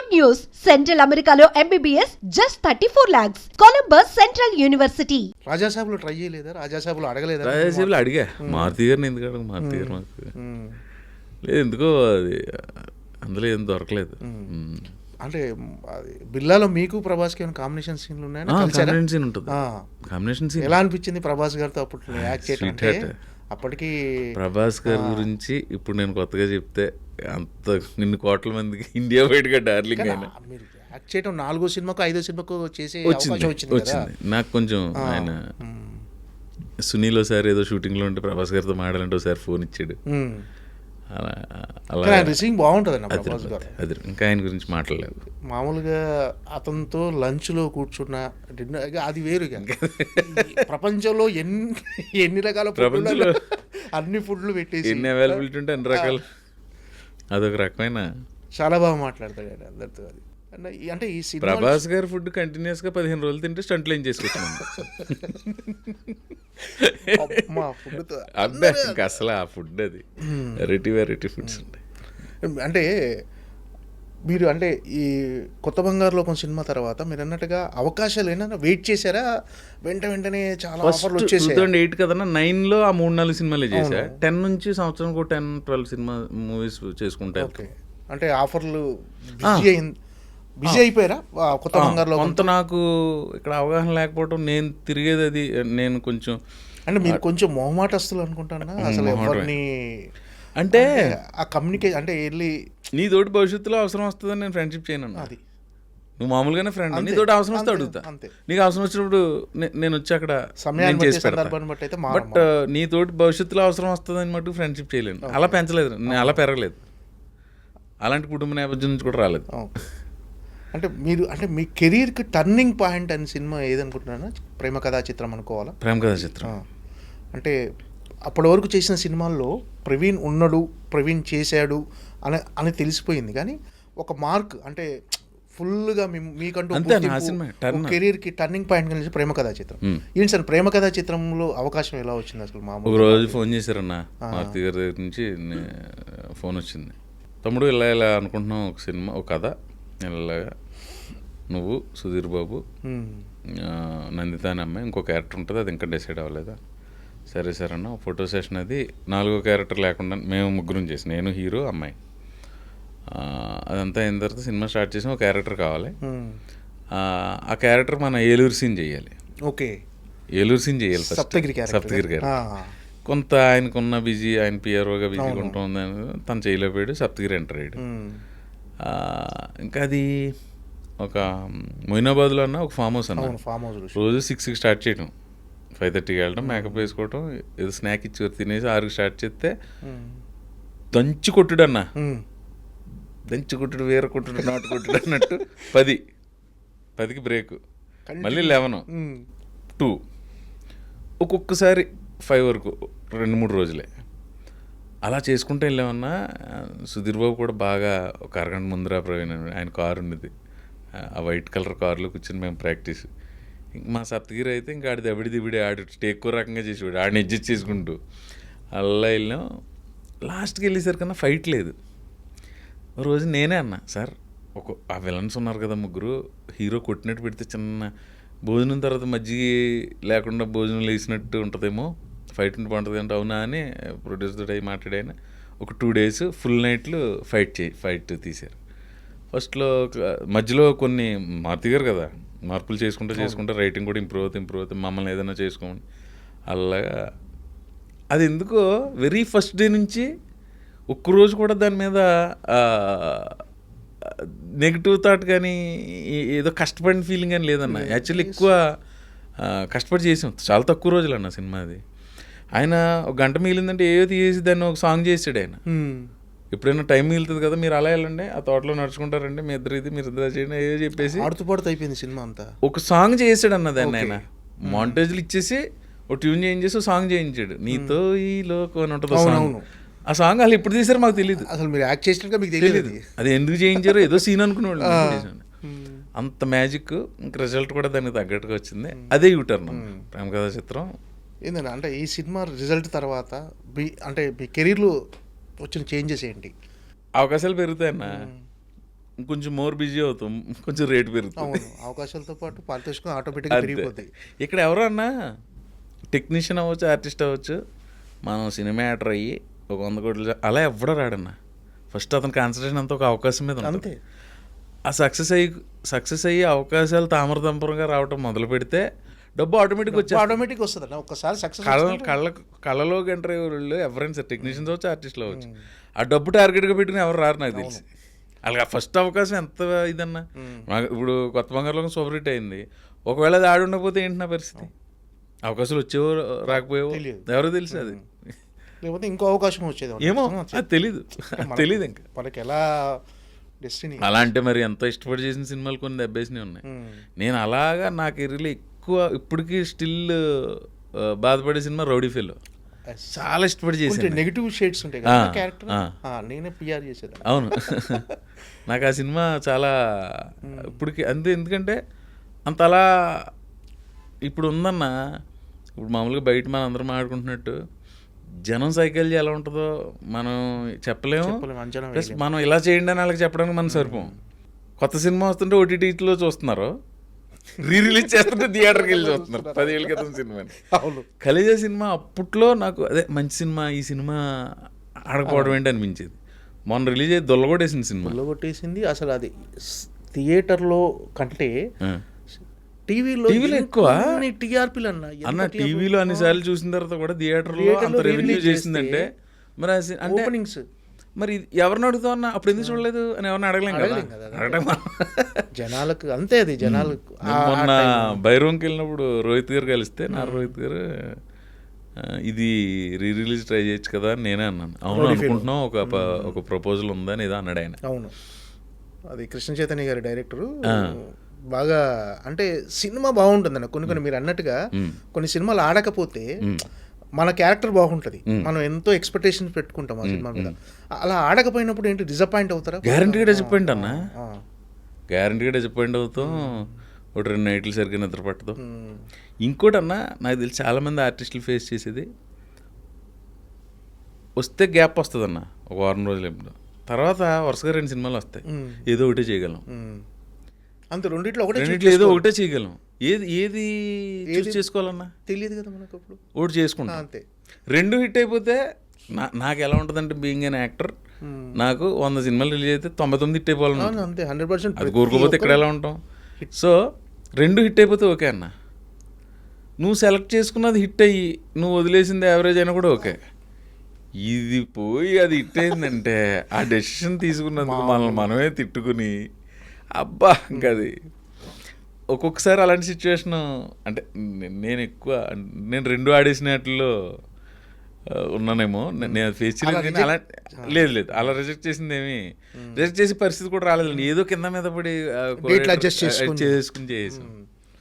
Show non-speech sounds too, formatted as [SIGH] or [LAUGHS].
Good news! Central Americano MBBS just 34 lakhs. Columbus Central University. రాజాసాబులో try చేయలేదా రాజాసాబులో అడగలేదా రాజాసేపులు అడిగా మారుతి గారిని ఎందుకు అడగ మారుతి గారు మాకు. లేదు ఎందుకో అది అందులో ఏం దొరకలేదు. అంటే అది బిల్లాలో మీకు ప్రభాస్కి ఏమైనా కాంబినేషన్ సీన్లు ఉన్నాయా? కాంబినేషన్ సీన్ ఉంటుంది. కాంబినేషన్ సీన్ ఎలా అనిపించింది ప్రభాస్ గారితో అప్పట్లో యాక్ట్ చేయడం. అప్పటికి ప్రభాస్ గారి గురించి ఇప్పుడు నేను కొత్తగా చెప్తే అంత ఇన్ని కోట్ల మందికి ఇండియా బయటగా డార్లింగ్ అయినా. మీరు యాక్ట్ చేయడం నాలుగో సినిమాకు ఐదో సినిమాకు చేసే వచ్చింది నాకు కొంచెం ఆయన. సునీల్ ఒకసారి ఏదో షూటింగ్లో ఉంటే ప్రభాస్ గారితో మాడాలంటే ఒకసారి ఫోన్ ఇచ్చాడు. అలా అలా కానీ ఆయన రిసీవింగ్ బాగుంటుంది అది ఇంకా ఆయన గురించి మాట్లాడలేదు. మామూలుగా అతనితో లంచ్లో కూర్చున్న డిన్నర్ అది వేరు ప్రపంచంలో ఎన్ని ఎన్ని రకాల ప్రపంచంలో అన్ని ఫుడ్లు పెట్టేసి. ఎన్ని అవైలబిలిటీ ఉంటే అన్ని రకాలు. అదొక రకమైన చాలా బాగా మాట్లాడతాడు ఆయన అందరితో అది. అంటే ఈ- ప్రభాస్ గారి ఫుడ్ కంటిన్యూస్గా పదిహేను రోజులు తింటే స్టంట్లు ఏం చేసుకొచ్చాను మా ఫుడ్తో [LAUGHS] అబ్బే ఇంకా అసలు ఆ ఫుడ్ అది. వెరైటీ వెరైటీ ఫుడ్స్ ఉంటాయి అంటే మీరు అంటే ఈ కొత్త బంగారు లోకం సినిమా తర్వాత మీరు అన్నట్టుగా అవకాశాలు ఏమైనా వెయిట్ చేశారా? వెంట వెంటనే చాలా ఆఫర్లు వచ్చేసాయి? ఎయిట్ కదన్నా నైన్లో ఆ మూడు నాలుగు సినిమాలే చేశా. టెన్ నుంచి సంవత్సరం టెన్ ట్వెల్వ్ సినిమా మూవీస్ చేసుకుంటా ఓకే. అంటే ఆఫర్లు బిజీ అయింది బిజీ అయిపోయారా? కొత్త బంగారు లోకం? కొంత నాకు ఇక్కడ అవగాహన లేకపోవడం నేను తిరిగేది అది నేను కొంచెం అంటే మీరు కొంచెం మొహమాటస్తులు అనుకుంటానా? అసలు. ఎవరిని అంటే ఆ కమ్యూనికేషన్ అంటే వెళ్ళి నీ తోటి భవిష్యత్తులో అవసరం వస్తుందని నేను ఫ్రెండ్షిప్ చేయను. అది. నువ్వు మామూలుగానే ఫ్రెండ్ అంతే, నీతోటి అవసరం వస్తే అడుగుతా. నీకు అవసరం వచ్చినప్పుడు నే- నేను వచ్చి అక్కడ చేసి బట్ నీతోటి భవిష్యత్తులో అవసరం వస్తుందని మటు ఫ్రెండ్షిప్ చేయలేను. అలా పెంచలేదు. నేను అలా పెరగలేదు. అలాంటి కుటుంబ నేపథ్యం నుంచి కూడా రాలేదు. అంటే మీరు అంటే మీ కెరీర్కి టర్నింగ్ పాయింట్ అని సినిమా ఏదనుకుంటున్నారా ప్రేమ కథా చిత్రం అనుకోవాలా? ప్రేమ కథా చిత్రం. అంటే అప్పటి వరకు చేసిన సినిమాల్లో ప్రవీణ్ ఉన్నాడు ప్రవీణ్ చేశాడు అని అని తెలిసిపోయింది. కానీ ఒక మార్క్ అంటే ఫుల్గా మీకంటూ. కెరీర్కి టర్నింగ్ పాయింట్ కలిసి ప్రేమ కథా చిత్రం. ఏంటి సార్ ప్రేమ కథా చిత్రంలో అవకాశం ఎలా వచ్చింది అసలు ఒక మామూలు రోజు ఫోన్ చేశారన్న మారుతి గారి దగ్గర నుంచి ఫోన్ వచ్చింది. తమ్ముడు ఇలా ఇలా అనుకుంటున్నాం ఒక సినిమా ఒక కథ. ఇలాగా నువ్వు సుధీర్ బాబు నందిత అనే అమ్మాయి ఇంకో క్యారెక్టర్ ఉంటుంది అది ఇంకా డిసైడ్ అవ్వలేదా? సరే సరే అన్న ఫోటో సెషన్ అది నాలుగో క్యారెక్టర్ లేకుండా మేము ముగ్గురం చేసి నేను హీరో అమ్మాయి. అదంతా అయిన తర్వాత సినిమా స్టార్ట్ చేసి ఒక క్యారెక్టర్ కావాలి. ఆ, క్యారెక్టర్ మన ఏలూరు సీన్ చేయాలి. ఓకే. ఏలూరు సీన్ చేయాలి. సప్తగిరి సప్తగిరి క్యారెక్టర్ కొంత ఆయనకున్న బిజీ ఆయన పిఆర్ఓగా బిజీగా ఉంటుంది తను చేయలేకపోయాడు సప్తగిరి ఎంటర్ అయ్యాడు. ఇంకా అది ఒక మొయినాబాద్లో అన్న ఒక ఫామ్ హౌస్ అన్న. ఫామ్ హౌస్ రోజు సిక్స్కి స్టార్ట్ చేయడం ఫైవ్ థర్టీకి వెళ్ళడం మేకప్ వేసుకోవడం ఏదో స్నాక్ ఇచ్చి తినేసి ఆరుకి స్టార్ట్ చేస్తే దంచి కొట్టుడు అన్న. దంచి కొట్టుడు వేర కొట్టుడు నాటు కొట్టుడు అన్నట్టు పది. పదికి బ్రేక్ మళ్ళీ లెవెన్. టూ ఒక్కొక్కసారి ఫైవ్ వరకు రెండు మూడు రోజులే. అలా చేసుకుంటే వెళ్ళామన్నా సుధీర్ బాబు కూడా బాగా ఒక అరగంట ముందర ప్రవీణ్ ఆయన కారు ఉండేది ఆ వైట్ కలర్ కారులో కూర్చొని మేము ప్రాక్టీస్. ఇంక మా సప్తగిరి అయితే ఇంకా ఆడి దబిడి దిబిడి ఆడు ఎక్కువ రకంగా చేసేవాడు. ఆడిని అడ్జస్ట్ చేసుకుంటూ. అలా వెళ్ళాం. లాస్ట్కి వెళ్ళేసరికన్నా ఫైట్ లేదు. రోజు నేనే అన్నా సార్ ఒక ఆ విలన్స్ ఉన్నారు కదా ముగ్గురు హీరో కొట్టినట్టు పెడితే చిన్న భోజనం తర్వాత మజ్జిగ లేకుండా భోజనం లేచినట్టు ఉంటుందేమో ఫైట్ ఉంటే బాగుంటుంది అంటే అవునా అని ప్రొడ్యూసర్ అయ్యి మాట్లాడాయన. ఒక టూ డేస్ ఫుల్ నైట్లు ఫైట్ చేయి ఫైట్ తీశారు. ఫస్ట్లో మధ్యలో కొన్ని మారుతి గారు కదా మార్పులు చేసుకుంటూ చేసుకుంటే రైటింగ్ కూడా ఇంప్రూవ్ అవుతుంది ఇంప్రూవ్ అవుతుంది మమ్మల్ని ఏదైనా చేసుకోమని అలాగా అది ఎందుకో వెరీ ఫస్ట్ డే నుంచి ఒక్కరోజు కూడా దాని మీద నెగిటివ్ థాట్ కానీ ఏదో కష్టపడిన ఫీలింగ్ అని లేదన్న. యాక్చువల్లీ ఎక్కువ కష్టపడి చేసాం. చాలా తక్కువ రోజులు అన్న సినిమా అది. ఆయన ఒక గంట మిగిలిందంటే ఏదో తీసి దాన్ని ఒక సాంగ్ చేసాడు ఆయన. ఎప్పుడైనా టైం మిగులుతుంది కదా మీరు అలా వెళ్ళండి ఆ తోటలో నడుచుకుంటారండి మీ ఇద్దరు ఇది మీరు ఇద్దరు చేయండి ఏదో చెప్పేసి ఆడుతూ పాడుతూ అయిపోయింది సినిమా అంతా. ఒక సాంగ్ చేసాడు అన్న దాన్ని ఆయన. మాంటేజ్లు ఇచ్చేసి ఒక ట్యూన్ చేయించేసి ఒక సాంగ్ చేయించాడు. నీతో ఈ లోకం అని ఉంటుంది సాంగ్. ఆ సాంగ్ వాళ్ళు ఎప్పుడు తీసారో మాకు తెలియదు అసలు మీరు యాక్ట్ చేసినట్టుగా మీకు తెలియదు అది. ఎందుకు చేయించారో ఏదో సీన్ అనుకునేవాళ్ళు. అంత మ్యాజిక్ ఇంక రిజల్ట్ కూడా దానికి తగ్గట్టుగా వచ్చింది. అదే యూటర్న్ ప్రేమ కథా చిత్రం. ఏంటంటే అంటే ఈ సినిమా రిజల్ట్ తర్వాత మీ అంటే మీ కెరీర్లో వచ్చిన చేంజెస్ ఏంటి? అవకాశాలు పెరుగుతాయన్న. కొంచెం మోర్ బిజీ అవుతాం కొంచెం రేటు పెరుగుతుంది. అవును అవకాశాలతో పాటు పారితోషికం ఆటోమేటిక్గా. పెరిగిపోతాయి ఇక్కడ ఎవరన్నా టెక్నీషియన్ అవ్వచ్చు ఆర్టిస్ట్ అవ్వచ్చు మనం సినిమా యాక్టర్ అయ్యి ఒక వంద కోట్లు అలా ఎవ్వడో రాడన్న. ఫస్ట్ అతని కాన్సన్ట్రేషన్ అంతా ఒక అవకాశం మీద అంతే. ఆ సక్సెస్ అయ్యి సక్సెస్ అయ్యి అవకాశాలు తామరతంపరంగా రావటం మొదలు పెడితే డబ్బు ఆటోమేటిక్ వచ్చే ఆటోమేటిక్ వస్తుంది అన్న ఒక్కసారి సక్సెస్ కళ్ళ కళ్ళ కళ్ళలో గంట వాళ్ళు ఎవరైనా సరే టెక్నీషియన్స్ అవచ్చు ఆర్టిస్టులు అవచ్చు ఆ డబ్బు టార్గెట్గా పెట్టుకుని ఎవరు రారు నాకు తెలిసి. అలాగే ఫస్ట్ అవకాశం ఎంత ఇదన్నా? ఇప్పుడు కొత్త బంగారులో సూపర్ హిట్ అయింది. ఒకవేళ అది ఆడి ఉండకపోతే ఏంటి నా పరిస్థితి? అవకాశాలు వచ్చేవో రాకపోయేవో. ఎవరో తెలుసు అది. లేకపోతే ఇంకో అవకాశం వచ్చేది. ఏమో అది తెలీదు. [LAUGHS] తెలీదు ఇంకా. మనకి ఎలా డెస్టినీ అలా అంటే మరి ఎంతో ఇష్టపడి చేసిన సినిమాలు కొన్ని దెబ్బేసినవి ఉన్నాయి. నేను అలాగా నా కెరీర్లో ఎక్కువ ఇప్పటికీ స్టిల్ బాధపడే సినిమా రౌడీ ఫెలో. చాలా ఇష్టపడి చేశాను. నెగిటివ్ షేడ్స్ ఉంటాయి కదా క్యారెక్టర్. నేనే పిఆర్ చేసేదాన్ని. అవును. [LAUGHS] నాకు ఆ సినిమా చాలా ఇప్పటికి అంతే ఎందుకంటే అంత అలా ఇప్పుడు ఉందన్న ఇప్పుడు మామూలుగా బయట మనం అందరం మాట్లాడుకుంటున్నట్టు జనం సైకాలజీ ఎలా ఉంటుందో మనం చెప్పలేము. ప్లస్. మనం ఇలా చేయండి అని వాళ్ళకి చెప్పడానికి మనం సరిపోం. కొత్త సినిమా వస్తుంటే ఓటీటీలో చూస్తున్నారు. రీ రిలీజ్ చేస్తుంటే థియేటర్కి వెళ్ళి చూస్తున్నారు. [LAUGHS] పదివేల క్రితం సినిమాని అవును. ఖలీజా సినిమా అప్పట్లో నాకు అదే మంచి సినిమా ఈ సినిమా ఆడకపోవడం ఏంటి అనిపించేది. మొన్న రిలీజ్ అయ్యి దొల్లగొట్టేసిన సినిమా. పుల్ల కొట్టేసింది అసలు అది థియేటర్లో కంటే. టీవీలో టీవీలో ఎక్కువ? టీఆర్పీలు అన్న? టీవీలో అన్నిసార్లు చూసిన తర్వాత కూడా థియేటర్లో అంత రెవెన్యూ చేసిందంటే మరి అంటే ఓపెనింగ్స్. మరి ఎవరిని అడుగుతావు అన్న? అప్పుడు ఎందుకు చూడలేదు అని ఎవరిని అడగలేం కదా? అడగడం జనాలకు అంతే అది జనాలకు మొన్న. బైరోంకి వెళ్ళినప్పుడు రోహిత్ గారు కలిస్తే నా రోహిత్ గారు ఇది రీ రిలీజ్ ట్రై చేయొచ్చు కదా అని నేనే అన్నాను. అవును. అనుకుంటున్నాం ఒక ఒక ప్రపోజల్ ఉందని ఏదో అన్నాడు ఆయన. అవును. అది కృష్ణ చైతన్య గారి డైరెక్టరు. బాగా అంటే సినిమా బాగుంటుందన్న కొన్ని కొన్ని మీరు అన్నట్టుగా. కొన్ని సినిమాలు ఆడకపోతే. మన క్యారెక్టర్ బాగుంటుంది. మనం ఎంతో ఎక్స్పెక్టేషన్స్ పెట్టుకుంటాం ఆ సినిమా మీద. అలా ఆడకపోయినప్పుడు ఏంటి డిసప్పాయింట్ అవుతారా? గ్యారంటీగా డిసప్పాయింట్ అన్న. గ్యారంటీగా డిసప్పాయింట్ అవుతాం. ఒక రెండు నైట్లు సరిగ్గా నిద్ర పట్టదు. ఇంకోటి అన్న నాకు తెలిసి చాలామంది ఆర్టిస్టులు ఫేస్ చేసేది వస్తే గ్యాప్ వస్తుంది అన్న ఒక వారం రోజులు ఎప్పుడు తర్వాత వరుసగా రెండు సినిమాలు వస్తాయి. ఏదో ఒకటే చేయగలం. అంతే రెండిట్లో ఒకటే రెండిట్లో ఏదో ఒకటే చేయగలం. ఏది ఏది చూస్ చేసుకోవాలన్నా? తెలియదు కదా మనకు అప్పుడు. ఆ, చేసుకుంటాం. అంతే. రెండు హిట్ అయిపోతే నా నాకు ఎలా ఉంటుందంటే బీయింగ్ అన్ యాక్టర్. నాకు వంద సినిమాలు రిలీజ్ అయితే తొంభై తొమ్మిది హిట్ అయిపోవాలన్నా అవును, అంతే. హండ్రెడ్ పర్సెంట్ అది కోరుకోపోతే ఇక్కడ ఎలా ఉంటాం? సో రెండు హిట్ అయిపోతే ఓకే అన్న. నువ్వు సెలెక్ట్ చేసుకున్నది హిట్ అయ్యి నువ్వు వదిలేసింది యావరేజ్ అయినా కూడా ఓకే. ఇది పోయి అది హిట్ అయిందంటే ఆ డెసిషన్ తీసుకున్నందుకు మనల్ని మనమే తిట్టుకుని అబ్బా ఇంకా అది ఒక్కొక్కసారి అలాంటి సిచ్యువేషన్ అంటే నేను ఎక్కువ నేను రెండు ఆడేసిన వాటిల్లో ఆ, ఉన్నానేమో. నేను ఫేస్ చేయలేదు అలా లేదు లేదు. అలా రిజెక్ట్ చేసింది ఏమి రిజెక్ట్ చేసే పరిస్థితి కూడా రాలేదండి. ఏదో కింద మీద పడి. చేసుకుని. చేసాం